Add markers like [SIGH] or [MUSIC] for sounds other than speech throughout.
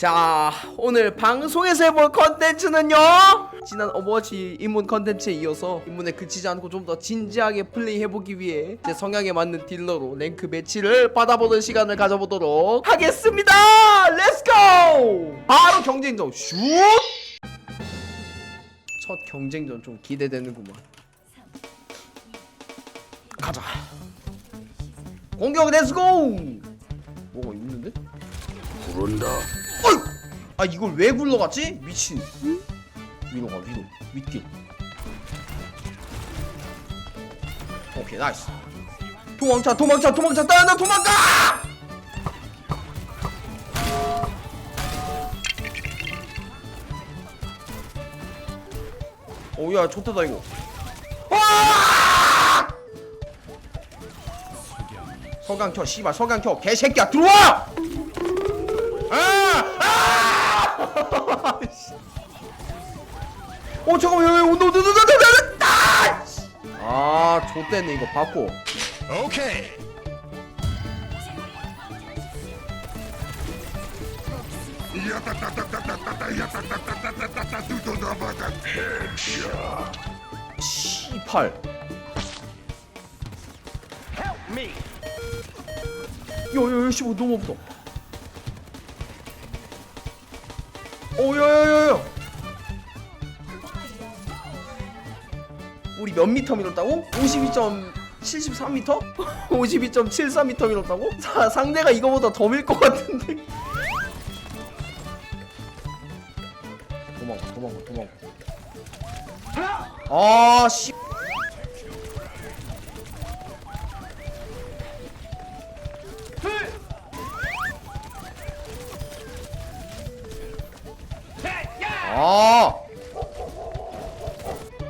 자 오늘 방송에서 해볼 컨텐츠는요 지난 오버워치 입문 컨텐츠에 이어서 입문에 그치지 않고 좀 더 진지하게 플레이해보기 위해 제 성향에 맞는 딜러로 랭크 매치를 받아보는 시간을 가져보도록 하겠습니다 렛츠고 바로 경쟁전 슛! 첫 경쟁전 좀 기대되는구만 가자 공격 렛츠고 뭐가 있는데? 부른다. 어이! 아 이걸 왜 굴러갔지? 미친. 위로 가 위로. 윗길 오케이 나이스. 도망쳐 도망쳐 도망쳐. 따나 도망가! 오야 좋다다 이거. 아! 석양 켜 씨발 석양 켜. 개새끼야 들어와 어 잠깐만 여기 온다 온다 온다 온다 온다 아! 좆됐네 이거 받고. 오케이. 씨팔 야야야 씨발 너무 없다. 오 야야야야 우리 몇 미터 밀었다고? 52.73m? 52.74m [LAUGHS] 밀었다고? 사, 상대가 이거보다 더 밀 것 같은데 도망가 도망가 도망가 아 씨. 아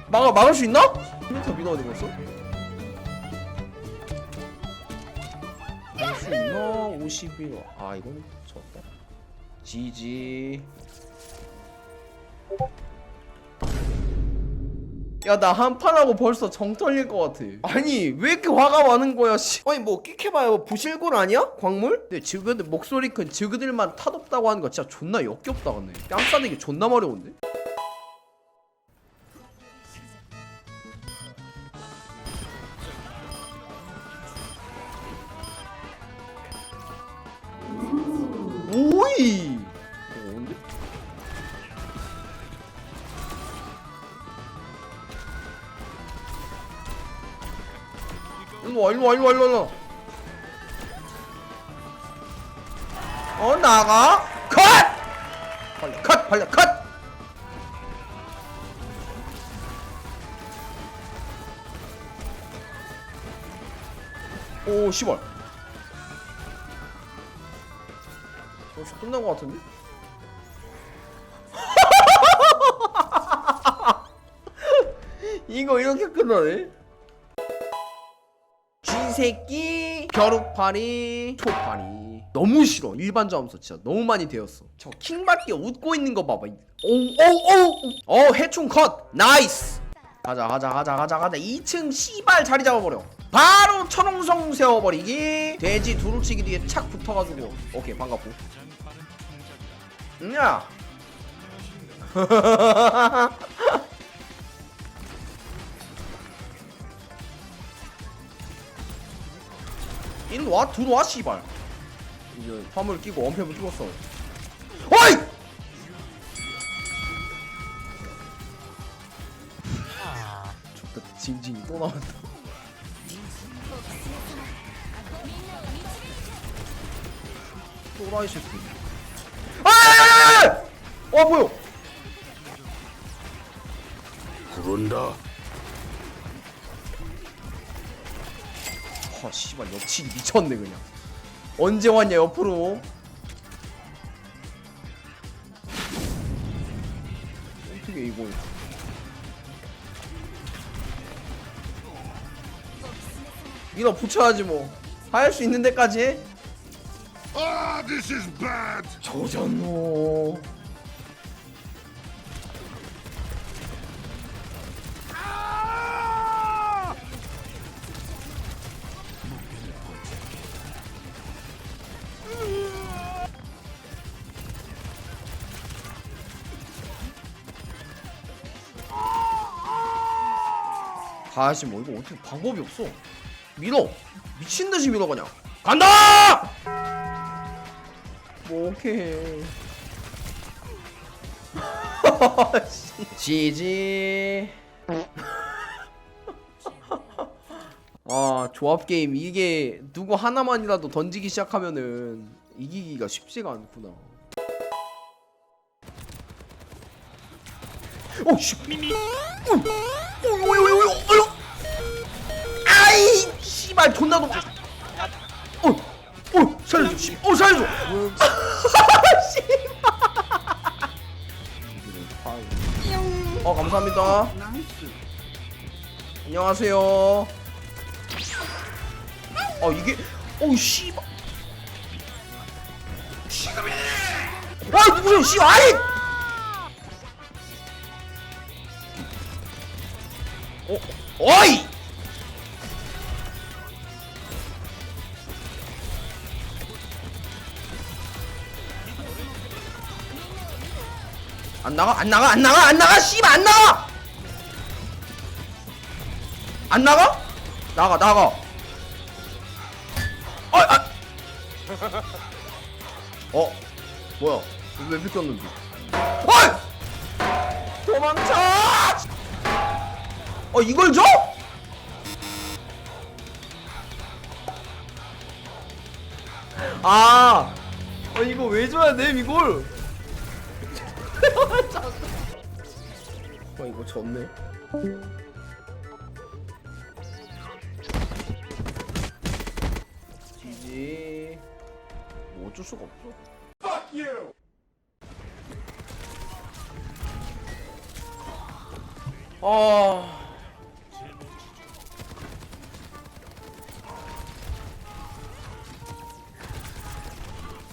막아 막을 수 있나? 1m 미너 어디 갔어? 있나? 51. 아 이건 졌다. 지지. 야나 한판 하고 벌써 정 털릴 것 같아. 아니 왜 이렇게 화가 많은 거야? 씨. 아니 뭐 끽해봐요 부실골 아니야? 광물? 근데 지그들 목소리 큰 지그들만 탓없다고 하는 거 진짜 존나 역겹다 근데. 뺨 싸는 게 존나 어려운데? 일로 와 일로 와 일로 와 일로 와 어 나가 컷 빨리 컷 빨리 컷 오, 씨발. 벌써 끝난 것 같은데? [LAUGHS] 이거 이렇게 끝나네? 쥐새끼. 벼룩파리 초파리. 너무 싫어. 일반 점수 진짜 너무 많이 되었어. 저 킹받게 웃고 있는 거 봐봐. 오오오오. 어 해충 컷. 나이스. 가자 가자 가자 가자 가자. 2층 씨발 자리 잡아버려. 바로 천홍성 세워버리기. 돼지 두루치기 뒤에 착 붙어가지고. 오케이 반갑고. 야 [LAUGHS] 일로 와 들어와 씨발. 이제 화물 끼고 원패을 찍었어. 어이! 좋다 징징이 또 나왔다. 또라이 새끼. 아야야야야 와 뭐야? 부른다. 아 씨발 역치 미쳤네 그냥. 언제 왔냐 옆으로? 어떻게 이거 민어 붙여야지 뭐 할 수 있는 데까지? 해 Ah, this is bad. 조졌노 가야지 뭐 이거 어떻게 방법이 없어. 밀어. 미친듯이 밀어 그냥. 간다! 뭐 오케이. [LAUGHS] 지지. [LAUGHS] 아 조합 게임. 이게 누구 하나만이라도 던지기 시작하면은 이기기가 쉽지가 않구나. 오씨. 오오오오오 아이 씨발 존나 높아 오오 살려줘 씨오 살려줘. 씨발 [LAUGHS] 어 감사합니다. 안녕하세요. 어 이게 어우 씨발. 지금이 와 누구야 씨 아이 어 어이 안 나가 안 나가 안 나가 안 나가 씨발 안 나가 안 나가 나가 나가 어, 아. [LAUGHS] 어, 뭐야? 왜 뺏겼는데? 어이! 도망쳐! 어, 이걸 줘? 아, 어, 이거 왜 줘야 돼, 이걸? 어, 이거 졌네. 지지. 뭐 어쩔 수가 없어. 아.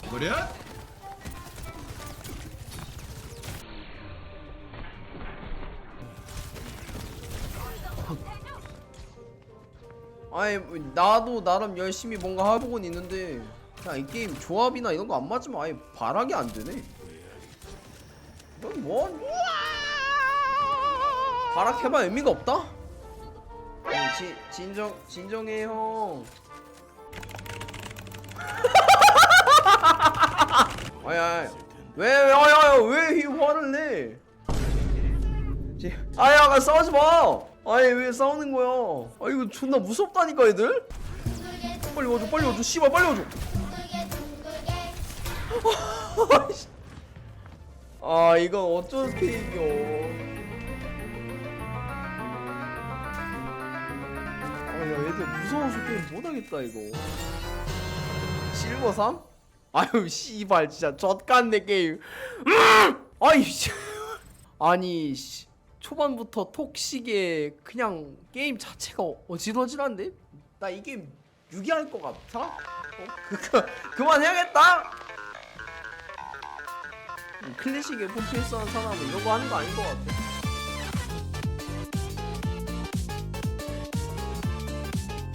뭐야? 아니 뭐, 나도 나름 열심히 뭔가 하고는 있는데 그냥 이 게임 조합이나 이런 거 안 맞으면 아예 발악이 안 되네. 이건 뭐 발악해봐 의미가 없다. 어, 지, 진정 진정해 형. [LAUGHS] 아니 아니 왜왜 아야 왜 화를 내? 지- 아야 싸우지 마. 아니 왜 싸우는 거야? 아 이거 존나 무섭다니까 애들. 빨리 와줘 빨리 와줘 씨발 빨리 와줘. [LAUGHS] 아 이건 어떻게 이겨? 아야 애들 무서워서 게임 못하겠다 이거. 실버 3? 아유 씨발 진짜 젖같네 게임. 음! 아이 씨. [LAUGHS] 아니 씨. 초반부터 톡식에 그냥 게임 자체가 어지러지한데? 나 이 게임 유기할 것 같아? 어? 그, 그, 그만 해야겠다? 클래식 FPS 하는 사람은 이런 거 하는 거 아닌 것 같아